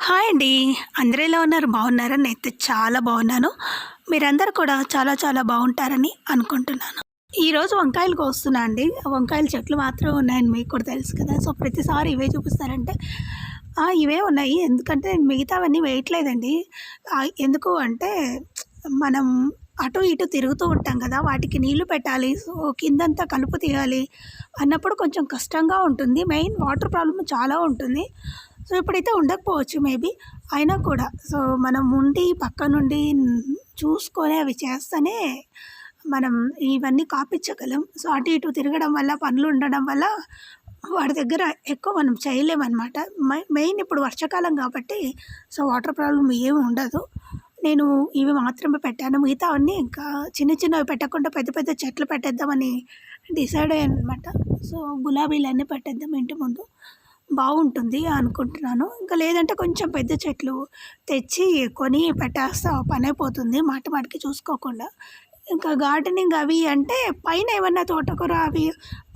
Hi అండి. అందరూ ఎలా ఉన్నారు? బాగున్నారా? నేనైతే చాలా బాగున్నాను. మీరందరూ కూడా చాలా చాలా బాగుంటారని అనుకుంటున్నాను. ఈరోజు వంకాయలు కోస్తున్నా అండి. వంకాయల చెట్లు మాత్రం ఉన్నాయని మీకు కూడా తెలుసు కదా. సో ప్రతిసారి ఇవే చూపిస్తారంటే ఇవే ఉన్నాయి. ఎందుకంటే మిగతావన్నీ వేయట్లేదండి. ఎందుకు అంటే మనం అటు ఇటు తిరుగుతూ ఉంటాం కదా. వాటికి నీళ్ళు పెట్టాలి. సో కిందంతా కలుపు తీయాలి అన్నప్పుడు కొంచెం కష్టంగా ఉంటుంది. మెయిన్ వాటర్ ప్రాబ్లమ్ చాలా ఉంటుంది. సో ఇప్పుడైతే ఉండకపోవచ్చు మేబీ. అయినా కూడా. సో మనం ఉండి పక్క నుండి చూసుకొని అవి చేస్తేనే మనం ఇవన్నీ కాపించగలం సో అటు ఇటు తిరగడం వల్ల పనులు ఉండడం వల్ల వాడి దగ్గర ఎక్కువ మనం చేయలేమన్నమాట. మెయిన్ ఇప్పుడు వర్షాకాలం కాబట్టి సో వాటర్ ప్రాబ్లం ఏమి ఉండదు. నేను ఇవి మాత్రమే పెట్టాను. మిగతా అన్నీ ఇంకా చిన్న చిన్నవి పెట్టకుండా పెద్ద పెద్ద చెట్లు పెట్టేద్దామని డిసైడ్ అయ్యాను అనమాట సో గులాబీలు అన్నీ పెట్టేద్దాం ఇంటి ముందు. బాగుంటుంది అనుకుంటున్నాను. ఇంకా లేదంటే కొంచెం పెద్ద చెట్లు తెచ్చి కొని పెట్టేస్తే ఆ పని అయిపోతుంది మాట మాటికి చూసుకోకుండా. ఇంకా గార్డెనింగ్ అవి అంటే పైన ఏమన్నా తోటకూర అవి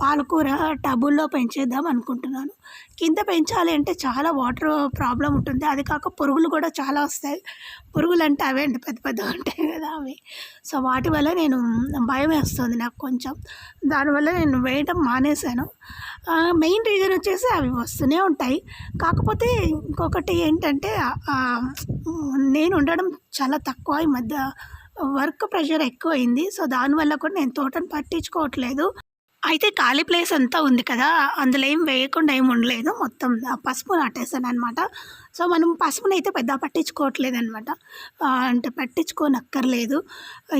పాలకూర టబుల్లో పెంచేద్దాం అనుకుంటున్నాను. కింద పెంచాలి అంటే చాలా వాటర్ ప్రాబ్లం ఉంటుంది. అది కాక పురుగులు కూడా చాలా వస్తాయి. పురుగులు అంటే అవే అండి పెద్ద పెద్దగా ఉంటాయి కదా అవి. సో వాటి వల్ల నేను భయం వేస్తుంది నాకు కొంచెం. దానివల్ల నేను వేయటం మానేశాను. మెయిన్ రీజన్ వచ్చేసి అవి వస్తూనే ఉంటాయి. కాకపోతే ఇంకొకటి ఏంటంటే నేను ఉండడం చాలా తక్కువ ఈ మధ్య వర్క్ ప్రెషర్ ఎక్కువైంది. సో దానివల్ల కూడా నేను తోటను పట్టించుకోవట్లేదు. అయితే ఖాళీ ప్లేస్ అంతా ఉంది కదా అందులో ఏం వేయకుండా ఏం ఉండలేదు. మొత్తం పసుపు నాటేసాను అనమాట సో మనం పసుపుని అయితే పెద్ద పట్టించుకోవట్లేదు అనమాట అంటే పట్టించుకోనక్కర్లేదు.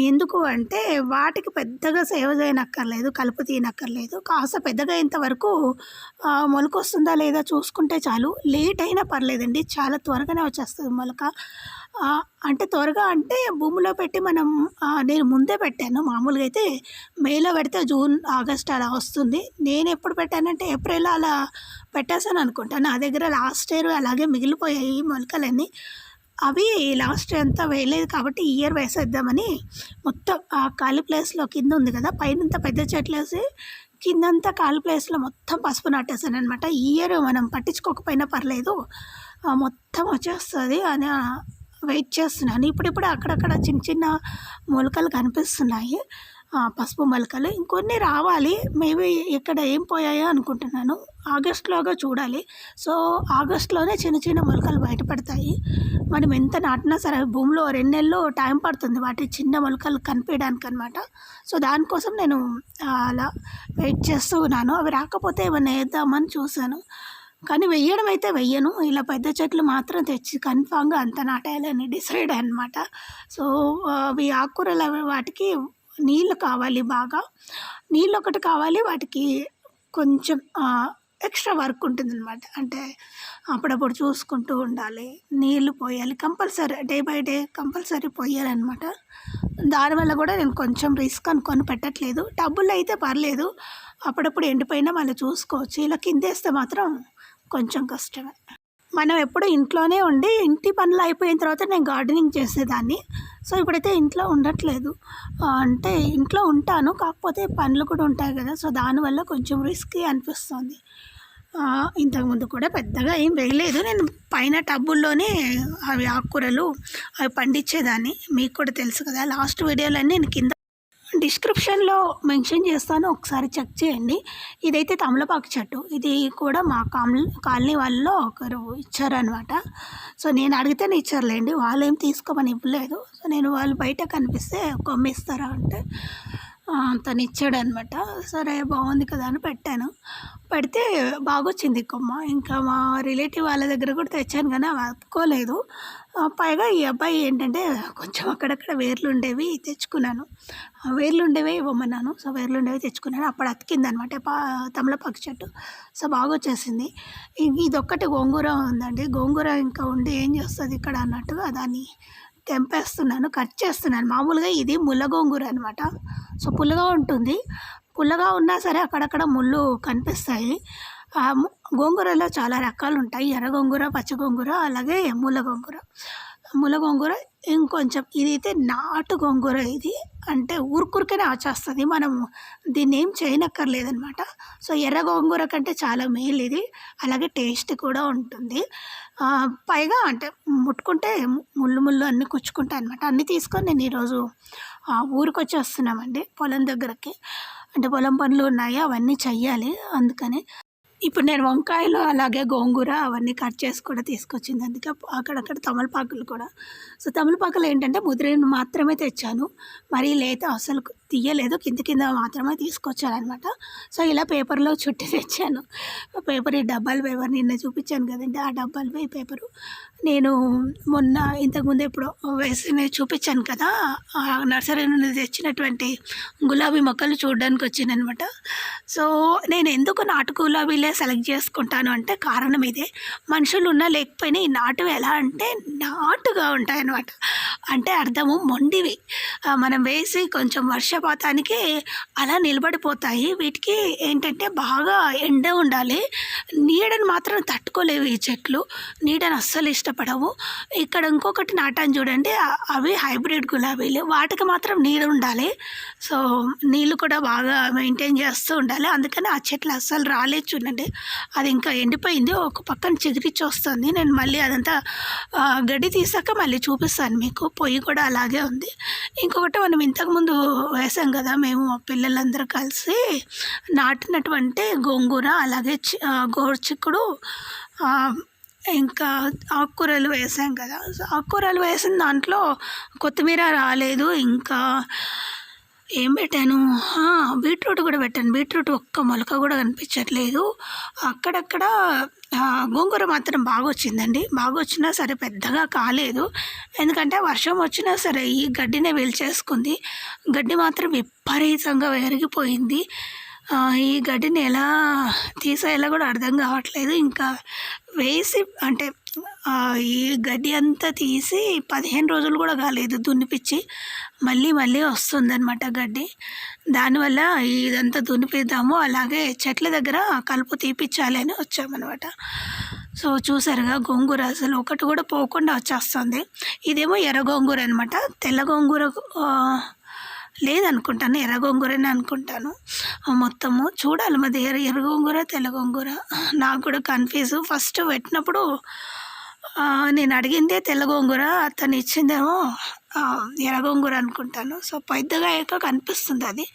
ఎందుకు అంటే వాటికి పెద్దగా సేవ చేయనక్కర్లేదు కలుపు తీయనక్కర్లేదు. కాస్త పెద్దగా అయ్యేంత వరకు మొలక వస్తుందా లేదా చూసుకుంటే చాలు. లేట్ అయినా పర్లేదండి. చాలా త్వరగానే వచ్చేస్తుంది మొలక. అంటే త్వరగా అంటే భూమిలో పెట్టి మనం నేను ముందే పెట్టాను. మామూలుగా అయితే మేలో పెడితే జూన్ ఆగస్ట్ అలా వస్తుంది. నేను ఎప్పుడు పెట్టానంటే ఏప్రిల్ అలా పెట్టేసాను అనుకుంటా. నా దగ్గర లాస్ట్ ఇయర్ అలాగే మిగిలిపోయాయి మొలకలన్నీ. అవి లాస్ట్ ఇయర్ అంతా వేయలేదు కాబట్టి ఈ ఇయర్ వేసేద్దామని మొత్తం ఆ ఖాళీ ప్లేస్లో కింద ఉంది కదా పైనంత పెద్ద చెట్లు వేసి కిందంతా ఖాళీ ప్లేస్లో మొత్తం పసుపు నాటేసాను అనమాట ఈ ఇయర్ మనం పట్టించుకోకపోయినా పర్లేదు. మొత్తం వచ్చేస్తుంది అని వెయిట్ చేస్తున్నాను. ఇప్పుడిప్పుడు అక్కడక్కడ చిన్న చిన్న మొలకలు కనిపిస్తున్నాయి. పసుపు మొలకలు ఇంకొన్ని రావాలి. మేబీ ఇక్కడ ఏం పోయాయో అనుకుంటున్నాను. ఆగస్ట్లోగా చూడాలి. సో ఆగస్ట్లోనే చిన్న చిన్న మొలకలు బయటపడతాయి మనం ఎంత నాటినా సరే భూమిలో రెండు నెలలు టైం పడుతుంది. వాటి చిన్న మొలకలు కనిపించడానికి అనమాట సో దానికోసం నేను అలా వెయిట్ చేస్తూ ఉన్నాను. అవి రాకపోతే ఏమైనా వేద్దామని చూశాను. కానీ వెయ్యడం అయితే వెయ్యను ఇలా పెద్ద చెట్లు మాత్రం తెచ్చి కన్ఫామ్గా అంత నాటేయాలని డిసైడ్ అనమాట సో అవి ఆకుకూరలు అవి వాటికి నీళ్ళు కావాలి బాగా. నీళ్ళు ఒకటి కావాలి వాటికి కొంచెం ఎక్స్ట్రా వర్క్ ఉంటుంది అనమాట అంటే అప్పుడప్పుడు చూసుకుంటూ ఉండాలి. నీళ్ళు పోయాలి. Compulsory day by day compulsory పోయాలన్నమాట. దానివల్ల కూడా నేను కొంచెం రిస్క్ అనుకొని పెట్టట్లేదు. డబ్బులు అయితే పర్లేదు. అప్పుడప్పుడు ఎండిపోయినా మళ్ళీ చూసుకోవచ్చు. ఇలా కిందేస్తే మాత్రం కొంచెం కష్టమే. మనం ఎప్పుడు ఇంట్లోనే ఉండి ఇంటి పనులు అయిపోయిన తర్వాత నేను గార్డెనింగ్ చేసేదాన్ని. సో ఇప్పుడైతే ఇంట్లో ఉండట్లేదు. అంటే ఇంట్లో ఉంటాను. కాకపోతే పనులు కూడా ఉంటాయి కదా. సో దానివల్ల కొంచెం రిస్క్ అనిపిస్తుంది. ఇంతకుముందు కూడా పెద్దగా ఏం వేయలేదు. నేను పైన టబ్బుల్లోనే అవి ఆకుకూరలు అవి పండించేదాన్ని. మీకు కూడా తెలుసు కదా. లాస్ట్ వీడియోలన్నీ నేను కింద డిస్క్రిప్షన్లో మెన్షన్ చేస్తాను ఒకసారి చెక్ చేయండి. ఇదైతే తమలపాకు చెట్టు. ఇది కూడా మా కాలనీ కాలనీ వాళ్ళలో ఒకరు ఇచ్చారనమాట. సో నేను అడిగితేనే ఇచ్చారులేండి. వాళ్ళు ఏం తీసుకోమని ఇవ్వలేదు. సో నేను వాళ్ళు బయట కనిపిస్తే కొమ్మిస్తారా అంటే తను ఇచ్చాడనమాట సరే బాగుంది కదా అని పెట్టాను. పెడితే బాగొచ్చింది కొమ్మ. ఇంకా మా రిలేటివ్ వాళ్ళ దగ్గర కూడా తెచ్చాను కానీ అవి అతుకోలేదు పైగా ఈ అబ్బాయి ఏంటంటే కొంచెం అక్కడక్కడ వేర్లు ఉండేవి తెచ్చుకున్నాను. వేర్లు ఉండేవి ఇవ్వమన్నాను. సో వేర్లు ఉండేవి తెచ్చుకున్నాను. అప్పుడు అతికింది అనమాట పా తమలపాకు చెట్టు. సో బాగా వచ్చేసింది ఇది ఇదొక్కటి గోంగూర ఉందండి. గోంగూర ఇంకా ఉండి ఏం చేస్తుంది ఇక్కడ అన్నట్టుగా దాన్ని తెంపేస్తున్నాను కట్ చేస్తున్నాను. మామూలుగా ఇది ముల్ల గోంగూర అనమాట సో పుల్లగా ఉంటుంది. పుల్లగా ఉన్నా సరే అక్కడక్కడ ముళ్ళు కనిపిస్తాయి. గోంగూరలో చాలా రకాలు ఉంటాయి. ఎర్ర గోంగూర పచ్చ గోంగూర అలాగే ముళ్ళ గోంగూర. ముల గోంగూర ఇంకొంచెం ఇదైతే నాటు గోంగూర ఇది. అంటే ఊరుకురికనే ఆచేస్తుంది. మనం దీన్ని ఏం చేయనక్కర్లేదనమాట సో ఎర్ర గోంగూర కంటే చాలా మేలు ఇది. అలాగే టేస్ట్ కూడా ఉంటుంది. పైగా అంటే ముట్టుకుంటే ముళ్ళు ముళ్ళు అన్నీ కుచ్చుకుంటాయి అనమాట అన్నీ తీసుకొని నేను ఈరోజు ఊరికొచ్చి ఊరికి వచ్చి వస్తున్నామండి పొలం దగ్గరకి. అంటే పొలం పనులు ఉన్నాయి? అవన్నీ చెయ్యాలి. అందుకని ఇప్పుడు నేను వంకాయలు అలాగే గోంగూర అవన్నీ కట్ చేసి కూడా తీసుకొచ్చింది. అందుకే అక్కడక్కడ తమలపాకులు కూడా. సో తమలపాకులు ఏంటంటే ముదిరిని మాత్రమే తెచ్చాను. మరీ లేత అసలు తీయలేదు. కింద కింద మాత్రమే తీసుకొచ్చాను సో ఇలా పేపర్లో చుట్టి తెచ్చాను. పేపర్ ఈ డబ్బాల పేపర్ నిన్న చూపించాను కదండి. ఆ డబ్బాలు పేపరు నేను మొన్న ఇంతకుముందు ఎప్పుడో వేసి చూపించాను కదా ఆ నర్సరీ నుండి తెచ్చినటువంటి గులాబీ మొక్కలు చూడడానికి వచ్చిందనమాట. సో నేను ఎందుకు నాటు గులాబీలే సెలెక్ట్ చేసుకుంటాను అంటే కారణం ఇదే. మనుషులు ఉన్నా లేకపోయినా ఈ నాటు ఎలా అంటే నాటుగా ఉంటాయన్నమాట అంటే అర్థము మొండివి. మనం వేసి కొంచెం వర్షపాతానికి అలా నిలబడిపోతాయి. వీటికి ఏంటంటే బాగా ఎండ ఉండాలి. నీడని మాత్రం తట్టుకోలేవు ఈ చెట్లు. నీడని అస్సలు ఇష్టం ఇష్టపడవు ఇక్కడ ఇంకొకటి నాటాను చూడండి. అవి హైబ్రిడ్ గులాబీలు. వాటికి మాత్రం నీరు ఉండాలి. సో నీళ్ళు కూడా బాగా మెయింటైన్ చేస్తూ ఉండాలి. అందుకని ఆ చెట్లు అస్సలు రాలేదు చూడండి. అది ఇంకా ఎండిపోయింది. ఒక పక్కన చిగురిచ్చి వస్తుంది నేను మళ్ళీ అదంతా గడ్డి తీసాక మళ్ళీ చూపిస్తాను మీకు. పొయ్యి కూడా అలాగే ఉంది. ఇంకొకటి మనం ఇంతకుముందు వేసాం కదా మేము పిల్లలందరూ కలిసి నాటినటువంటి గోంగూర అలాగే చి- ఆ, గోరుచిక్కుడు ఇంకా ఆకుకూరలు వేసాం కదా. సో ఆకుకూరలు వేసిన దాంట్లో కొత్తిమీర రాలేదు. ఇంకా ఏం పెట్టాను? బీట్రూట్ కూడా పెట్టాను. బీట్రూట్ ఒక్క మొలక కూడా కనిపించట్లేదు. అక్కడక్కడ గోంగూర మాత్రం బాగా వచ్చిందండి. బాగా వచ్చినా సరే పెద్దగా కాలేదు. ఎందుకంటే వర్షం వచ్చినా సరే ఈ గడ్డినే వేల్చేసుకుంది. గడ్డి మాత్రం విపరీతంగా పెరిగిపోయింది ఈ గడ్డిని ఎలా తీసేయాలో కూడా అర్థం కావట్లేదు. ఇంకా వేసి అంటే ఈ గడ్డి అంతా తీసి పదిహేను రోజులు కూడా కాలేదు దున్నిపిచ్చి మళ్ళీ మళ్ళీ వస్తుందన్నమాట గడ్డి. దానివల్ల ఇదంతా దున్నిపిద్దాము అలాగే చెట్ల దగ్గర కలుపు తీపిచ్చాలి అని వచ్చామన్నమాట. సో చూసారుగా గోంగూర అసలు ఒకటి కూడా పోకుండా వచ్చేస్తుంది. ఇదేమో ఎర్ర గోంగూర అనమాట తెల్ల గోంగూర లేదనుకుంటాను ఎర్ర గోంగూరనే అనుకుంటాను. మొత్తము చూడాలి మరి ఎర్ర ఎర్ర గోంగూర తెల్ల గోంగూర. నాకు కూడా కన్ఫ్యూజ్ ఫస్ట్ పెట్టినప్పుడు నేను అడిగిందే తెల్ల గోంగూర అతను ఇచ్చిందేమో ఆ, అనుకుంటాను. సో పెద్దగా అయ్యాక కనిపిస్తుంది అది.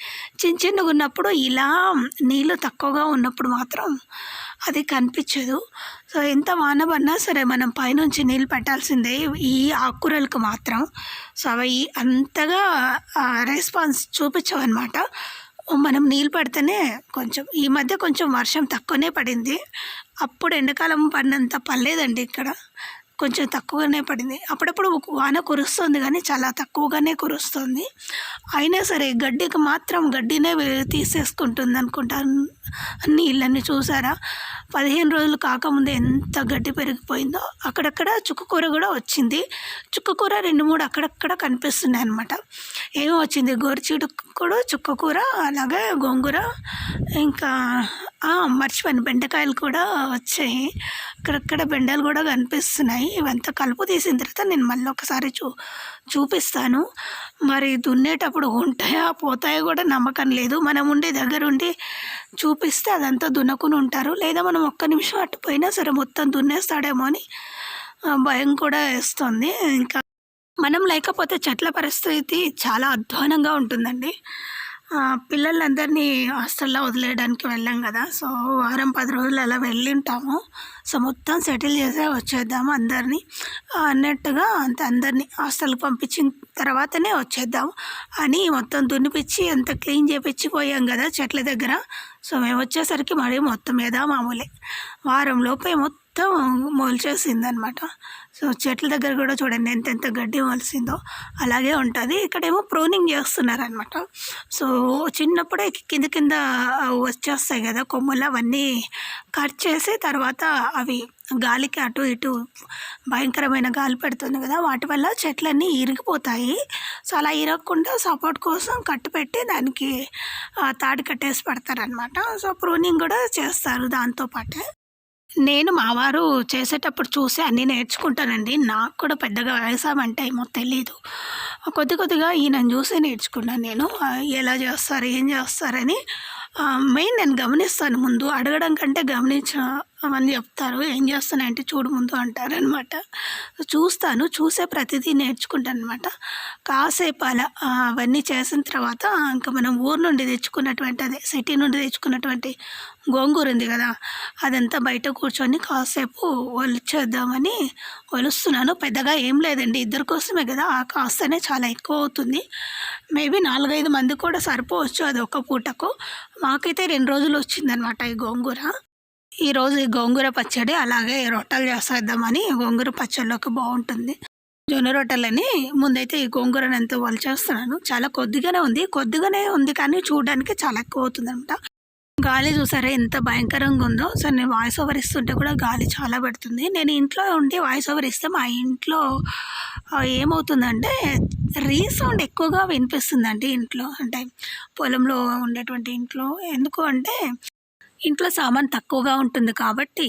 చిన్న చిన్నగా ఉన్నప్పుడు ఇలా నీళ్ళు తక్కువగా ఉన్నప్పుడు మాత్రం అది కనిపించదు. సో ఎంత వాన పడినా సరే మనం పైనుంచి నీళ్ళు పెట్టాల్సిందే ఈ ఆకుకూరలకు మాత్రం. సో అవి అంతగా రెస్పాన్స్ చూపించవన్నమాట. మనం నీళ్ళు పడితేనే కొంచెం ఈ మధ్య కొంచెం వర్షం తక్కువనే పడింది. అప్పుడు ఎండాకాలం పడినంత పడలేదండి ఇక్కడ. కొంచెం తక్కువగానే పడింది. అప్పుడప్పుడు ఒక వాన కురుస్తుంది కానీ చాలా తక్కువగానే కురుస్తుంది. అయినా సరే గడ్డికి మాత్రం గడ్డినే తీసేసుకుంటుంది అనుకుంటాను నీళ్ళని చూసారా? పదిహేను రోజులు కాకముందే ఎంత గడ్డి పెరిగిపోయిందో. అక్కడక్కడ చుక్కకూర కూడా వచ్చింది. చుక్కకూర రెండు మూడు అక్కడక్కడ కనిపిస్తున్నాయి అనమాట ఏమో వచ్చింది? గోరుచిక్కుడు చుక్కకూర అలాగే గోంగూర ఇంకా మర్చిపోయిన మర్చిపోయాను. బెండకాయలు కూడా వచ్చాయి. అక్కడక్కడ బెండలు కూడా కనిపిస్తున్నాయి. ఇవంతా కలుపు తీసిన తర్వాత నేను మళ్ళీ ఒకసారి చూ చూపిస్తాను. మరి దున్నేటప్పుడు ఉంటాయా పోతాయో కూడా నమ్మకం లేదు. మనం ఉండే దగ్గర ఉండి చూపిస్తే అదంతా దున్నకుని ఉంటారు. లేదా మనం ఒక్క నిమిషం అటు పోయినా సరే మొత్తం దున్నేస్తాడేమో అని భయం కూడా వేస్తుంది. ఇంకా మనం లేకపోతే చెట్ల పరిస్థితి చాలా అధ్వానంగా ఉంటుందండి. పిల్లలందరినీ హాస్టల్లో వదిలేయడానికి వెళ్ళాం కదా. సో వారం పది రోజులు అలా వెళ్ళి ఉంటాము సో మొత్తం సెటిల్ చేసే వచ్చేద్దాము అందరినీ. అన్నట్టుగా అంత అందరినీ హాస్టల్కి పంపించిన తర్వాతనే వచ్చేద్దాం అని మొత్తం దున్నిపించి అంత క్లీన్ చేపించి పోయాం కదా చెట్ల దగ్గర. సో మేము వచ్చేసరికి మరీ మొత్తం ఏదా మామూలే. వారం లోపే మొత్తం మొలిచేసిందనమాట. సో చెట్ల దగ్గర కూడా చూడండి ఎంత ఎంత గడ్డి మొలిసిందో. అలాగే ఉంటుంది. ఇక్కడేమో ప్రూనింగ్ చేస్తున్నారనమాట సో చిన్నప్పుడే కింద కింద వచ్చేస్తాయి కదా కొమ్ములు అవన్నీ కట్ చేసి తర్వాత అవి గాలికి అటు ఇటు భయంకరమైన గాలి పెడుతుంది కదా వాటి వల్ల చెట్లన్నీ ఇరిగిపోతాయి. సో అలా ఇరగకుండా సపోర్ట్ కోసం కట్టు పెట్టి దానికి తాడు కట్టేసి పెడతారనమాట సో ప్రూనింగ్ కూడా చేస్తారు దాంతో పాటే. నేను మా వారు చేసేటప్పుడు చూసి అన్నీ నేర్చుకుంటానండి. నాకు కూడా పెద్దగా వ్యవసాయం అంటే ఏమో తెలీదు. కొద్ది కొద్దిగా ఈయనను చూసి నేర్చుకున్నాను నేను. ఎలా చేస్తారు ఏం చేస్తారని మెయిన్ నేను గమనిస్తాను ముందు. అడగడం కంటే గమనించ అవన్నీ చెప్తారు. ఏం చేస్తానంటే చూడు ముందు అంటారనమాట. చూస్తాను. చూసే ప్రతిదీ నేర్చుకుంటాను అనమాట కాసేపు అలా అవన్నీ చేసిన తర్వాత ఇంకా మనం ఊరు నుండి తెచ్చుకున్నటువంటి అదే సిటీ నుండి తెచ్చుకున్నటువంటి గోంగూర ఉంది కదా అదంతా బయట కూర్చొని కాసేపు ఒలిచేద్దామని ఒలుస్తున్నాను. పెద్దగా ఏం లేదండి. ఇద్దరి కోసమే కదా. ఆ కాస్తనే చాలా ఎక్కువ అవుతుంది. మేబీ నాలుగైదు మంది కూడా సరిపోవచ్చు అది ఒక పూటకు. మాకైతే రెండు రోజులు వచ్చిందనమాట ఈ గోంగూర. ఈరోజు ఈ గోంగూర పచ్చడి అలాగే రొట్టెలు చేసేద్దామని గోంగూర పచ్చడిలోకి బాగుంటుంది. జొన్న రొట్టెలని ముందైతే ఈ గోంగూరని ఎంత వలిచేస్తున్నాను. చాలా కొద్దిగానే ఉంది. కొద్దిగానే ఉంది కానీ చూడడానికి చాలా ఎక్కువ అవుతుంది అనమాట గాలి చూసారా ఎంత భయంకరంగా ఉందో. సో నేను వాయిస్ ఓవర్ ఇస్తుంటే కూడా గాలి చాలా పెడుతుంది. నేను ఇంట్లో ఉండి వాయిస్ ఓవర్ ఇస్తే మా ఇంట్లో ఏమవుతుందంటే రీసౌండ్ ఎక్కువగా వినిపిస్తుందండి ఇంట్లో. అంటే పొలంలో ఉండేటువంటి ఇంట్లో. ఎందుకు అంటే ఇంట్లో సామాన్ తక్కువగా ఉంటుంది కాబట్టి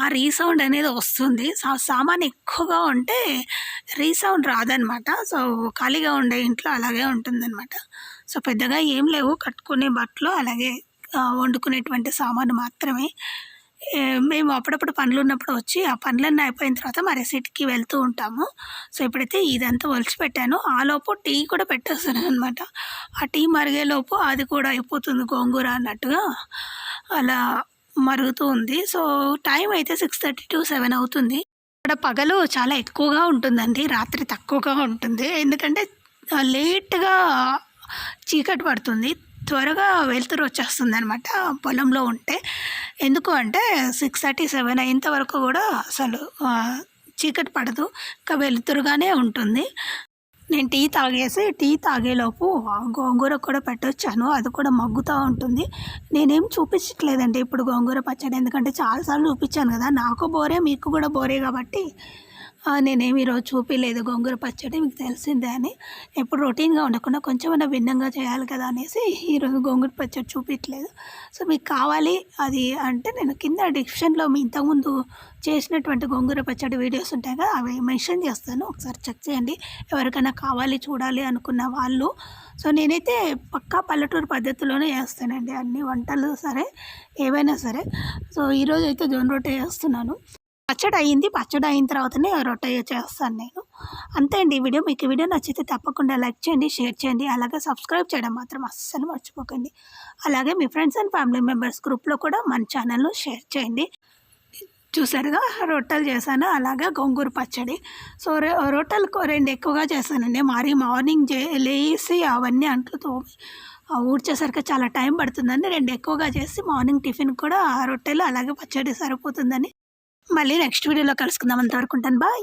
ఆ రీసౌండ్ అనేది వస్తుంది. సామాన్ ఎక్కువగా ఉంటే రీసౌండ్ రాదనమాట. సో ఖాళీగా ఉండే ఇంట్లో అలాగే ఉంటుందన్నమాట సో పెద్దగా ఏం లేవు. కట్టుకునే బట్టలు అలాగే వండుకునేటువంటి సామాను మాత్రమే. మేము అప్పుడప్పుడు పనులు ఉన్నప్పుడు వచ్చి ఆ పనులన్నీ అయిపోయిన తర్వాత మా సిటీకి వెళ్తూ ఉంటాము. సో ఇప్పుడైతే ఇదంతా ఒలిచిపెట్టాను ఆలోపు ఆ లోపు టీ కూడా పెట్టేస్తున్నాను అనమాట ఆ టీ మరిగేలోపు అది కూడా అయిపోతుంది గోంగూర అన్నట్టుగా. అలా మరుగుతూ ఉంది. సో టైం అయితే సిక్స్ థర్టీ టు సెవెన్ అవుతుంది. ఇక్కడ పగలు చాలా ఎక్కువగా ఉంటుందండి. రాత్రి తక్కువగా ఉంటుంది. ఎందుకంటే లేట్గా చీకటి పడుతుంది. త్వరగా వెలుతురు వచ్చేస్తుంది అనమాట పొలంలో ఉంటే. ఎందుకు అంటే సిక్స్ థర్టీ సెవెన్ అయ్యేంత వరకు కూడా అసలు చీకటి పడదు. ఇంకా వెలుతురుగానే ఉంటుంది. నేను టీ తాగేసి టీ తాగేలోపు గోంగూర కూడా పెట్టొచ్చాను. అది కూడా మగ్గుతూ ఉంటుంది. నేనేం చూపించట్లేదండి ఇప్పుడు గోంగూర పచ్చడి. ఎందుకంటే చాలాసార్లు చూపించాను కదా. నాకు బోరే మీకు కూడా బోరే కాబట్టి నేనేమి ఈరోజు చూపించలేదు గోంగూర పచ్చడి మీకు తెలిసిందే అని. ఎప్పుడు రొటీన్గా ఉండకుండా కొంచెమైనా భిన్నంగా చేయాలి కదా అనేసి ఈరోజు గోంగూర పచ్చడి చూపించలేదు సో మీకు కావాలి అది అంటే నేను కింద డిస్క్రిప్షన్లో మీ ఇంతకుముందు చేసినటువంటి గోంగూర పచ్చడి వీడియోస్ ఉంటాయి కదా అవి మెన్షన్ చేస్తాను. ఒకసారి చెక్ చేయండి. ఎవరికైనా కావాలి చూడాలి అనుకున్న వాళ్ళు. సో నేనైతే పక్కా పల్లెటూరు పద్ధతిలోనే చేస్తానండి. అన్ని వంటలు సరే ఏవైనా సరే. సో ఈరోజు అయితే జొన్న రొట్టె చేస్తున్నాను. పచ్చడి అయింది పచ్చడి అయిన తర్వాతనే రొట్టె చేస్తాను నేను. అంతే అండి ఈ వీడియో. మీకు ఈ వీడియో నచ్చితే తప్పకుండా లైక్ చేయండి షేర్ చేయండి. అలాగే సబ్స్క్రైబ్ చేయడం మాత్రం అస్సలు మర్చిపోకండి. అలాగే మీ ఫ్రెండ్స్ అండ్ ఫ్యామిలీ మెంబర్స్ గ్రూప్లో కూడా మన ఛానల్ను షేర్ చేయండి. చూసారుగా రొట్టెలు చేశాను. అలాగే గోంగూర పచ్చడి. సో రొ- రొట్టెలు రెండు ఎక్కువగా చేశానండి. మరి మార్నింగ్ చే లేసి అవన్నీ అంట్లు తోమి ఊడ్చేసరికి చాలా టైం పడుతుందని రెండు ఎక్కువగా చేసి మార్నింగ్ టిఫిన్ కూడా ఆ రొట్టెలు అలాగే పచ్చడి సరిపోతుందని మళ్ళీ నెక్స్ట్ వీడియోలో కలుసుకుందాం అంతవరకు ఉంటాను బాయ్.